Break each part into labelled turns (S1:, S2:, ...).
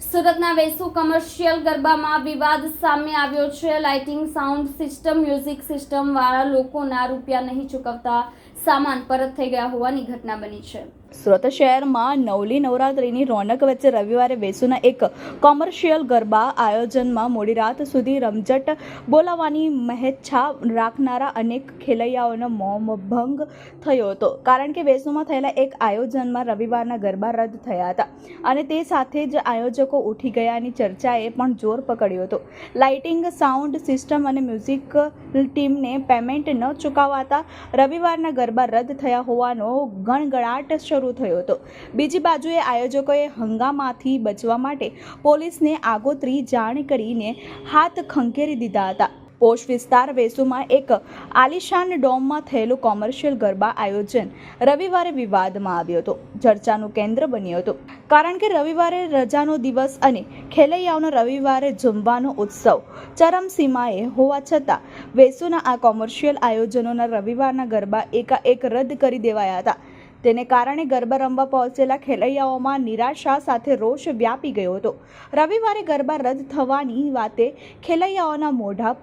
S1: સુરતના વેસુ કમર્શિયલ ગરબામાં વિવાદ સામે આવ્યો છે. Lighting sound system music system વાળા લોકોના રૂપિયા નહીં ચૂકવતા સામાન પરત થઈ ગયા હોવાની ઘટના બની છે.
S2: સુરત શહેરમાં નવલી નવરાત્રિની રોનક વચ્ચે રવિવારે વેસુના એક કોમર્શિયલ ગરબા આયોજનમાં મોડી રાત સુધી રમઝટ બોલાવવાની મહેચ્છા રાખનારા અનેક ખેલૈયાઓનો મોમ ભંગ થયો હતો. કારણ કે વેસુમાં થયેલા એક આયોજનમાં રવિવારના ગરબા રદ થયા હતા અને તે સાથે જ આયોજકો ઉઠી ગયાની ચર્ચાએ પણ જોર પકડ્યો હતો. લાઇટિંગ, સાઉન્ડ સિસ્ટમ અને મ્યુઝિક ટીમને પેમેન્ટ ન ચૂકવાતા રવિવારના ગરબા રદ થયા હોવાનો ગણગણાટ શરૂ થયો હતો. બીજી બાજુએ આયોજકોએ હંગામાથી બચવા માટે પોલીસને આગોતરી જાણ કરીને હાથ ખંખેરી દીધા હતા. પોશ વિસ્તાર વેસુમાં એક આલિશાન ડોમમાં થયેલું કોમર્શિયલ ગરબા આયોજન રવિવારે વિવાદમાં આવ્યો હતો. ચર્ચાનું કેન્દ્ર બન્યું હતું. કારણ કે રવિવારે રજાનો દિવસ અને ખેલૈયાઓનો રવિવારે જમવાનો ઉત્સવ ચરમસીમાએ હોવા છતાં, વેસુના આ કોમર્શિયલ આયોજનોના રવિવારના ગરબા એકાએક રદ કરી દેવાયા હતા. તેને કારણે ગરબા રમવા પહોંચેલા ખેલૈયાઓમાં નિરાશા સાથે રોષ વ્યાપી ગયો હતો. રવિવારે ગરબા રદ થવાની વાતે ખેલૈયાઓના મોઢા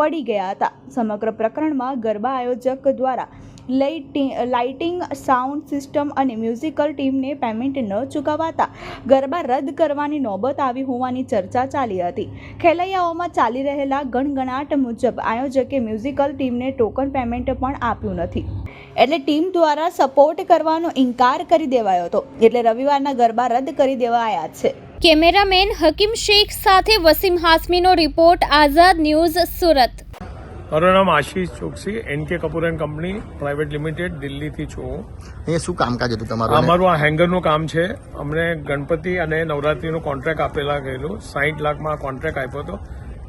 S2: પડી ગયા હતા. સમગ્ર પ્રકરણમાં ગરબા આયોજક દ્વારા લાઇટિંગ, સાઉન્ડ સિસ્ટમ અને મ્યુઝિકલ ટીમને પેમેન્ટ ન ચૂકવાતા ગરબા રદ કરવાની નોબત આવી હોવાની ચર્ચા ચાલી હતી. ખેલૈયાઓમાં ચાલી રહેલા ગણગણાટ મુજબ આયોજકે મ્યુઝિકલ ટીમને ટોકન પેમેન્ટ પણ આપ્યું નથી. એટલે ટીમ દ્વારા સપોર્ટ કરવાનો ઇનકાર કરી દેવાયો હતો. એટલે રવિવારના ગરબા રદ કરી દેવાયા છે.
S1: કેમેરામેન હકીમ શેખ સાથે વસીમ હાસમીનો રિપોર્ટ આઝાદ ન્યૂઝ સુરત.
S3: મારું નામ Ashish Choksi N K Kapoor and company private limited દિલ્હીથી છું.
S4: એ શું કામકાજ હતું તમારું?
S3: અમારું આ હેંગરનું કામ છે. અમને ગણપતિ અને નવરાત્રીનું કોન્ટ્રાક્ટ આપેલા ગયેલું. સાહીઠ લાખમાં કોન્ટ્રાક્ટ આપ્યો હતો.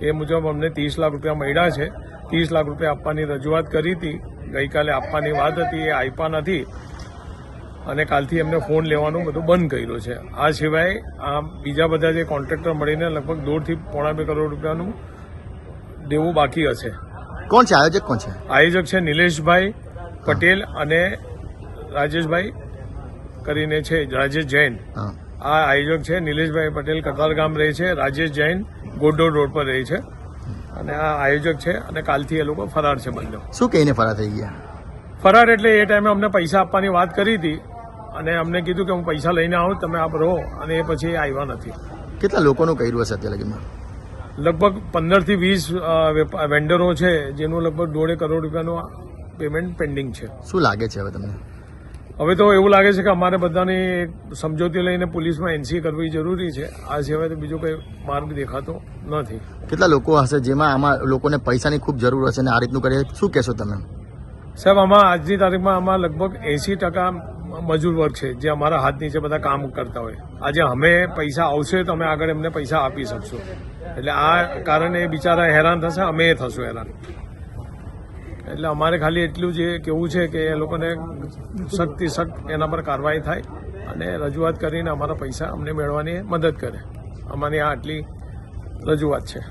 S3: એ મુજબ અમને ત્રીસ લાખ રૂપિયા મળ્યા છે. ત્રીસ લાખ રૂપિયા આપવાની રજૂઆત કરી હતી. ગઈકાલે આપવાની વાત હતી એ આપ્યા નથી. અને કાલથી એમને ફોન લેવાનું બધું બંધ કર્યું છે. આ સિવાય આ બીજા બધા જે કોન્ટ્રાક્ટર મળીને લગભગ દોઢથી પોણા બે કરોડ રૂપિયાનું દેવું બાકી હશે.
S4: કોણ છે? આયોજક કોણ છે?
S3: આયોજક છે નિલેશભાઈ પટેલ અને રાજેશભાઈ કરીને છે રાજેશ જૈન. આ આયોજક છે નિલેશભાઈ પટેલ કતારગામ રહે છે રાજેશ જૈન ગોડોડ રોડ પર રહે છે. અને આ આયોજક છે અને કાલથી એ લોકો ફરાર છે બંને.
S4: શું કહીને ફરાર થઈ ગયા?
S3: ફરાર એટલે એ ટાઈમે અમને પૈસા આપવાની વાત કરી હતી અને અમને કીધું કે હું પૈસા લઈને આવું તમે આપ રહો અને એ પછી આવ્યા નથી.
S4: કેટલા લોકોનું કર્યું હશે અત્યારે લગીમાં
S3: લગભગ પંદરથી વીસ વેન્ડરો છે જેનું લગભગ દોઢે કરોડ રૂપિયાનું પેમેન્ટ પેન્ડિંગ છે.
S4: શું લાગે છે હવે તમને?
S3: હવે તો એવું લાગે છે કે અમારે બધાની સમજૂતી લઈને પોલીસમાં એનસી કરવી જરૂરી છે. આ સિવાય તો બીજો કોઈ માર્ગ દેખાતો નથી.
S4: કેટલા લોકો હશે જેમાં આમાં લોકોને પૈસાની ખૂબ જરૂર હશે અને આ રીતનું કરે શું કહેશો તમે?
S3: સાહેબ આમાં આજની તારીખમાં આમાં લગભગ એસી ટકા મજૂર વર્ગ છે, જે અમારા હાથ નીચે બધા કામ કરતા હોય. આજે અમે પૈસા આવશે તો અમે આગળ એમને પૈસા આપી શકશું. એટલે આ કારણે બિચારા હેરાન થશે, અમે થશું હેરાન. એટલે અમારે ખાલી એટલું જ કેવું છે કે એ લોકોને સખ્તથી સખ્ત એના પર કાર્યવાહી થાય અને રજૂઆત કરીને અમારા પૈસા અમને મેળવવાની મદદ કરે. અમારી આ આટલી રજૂઆત છે.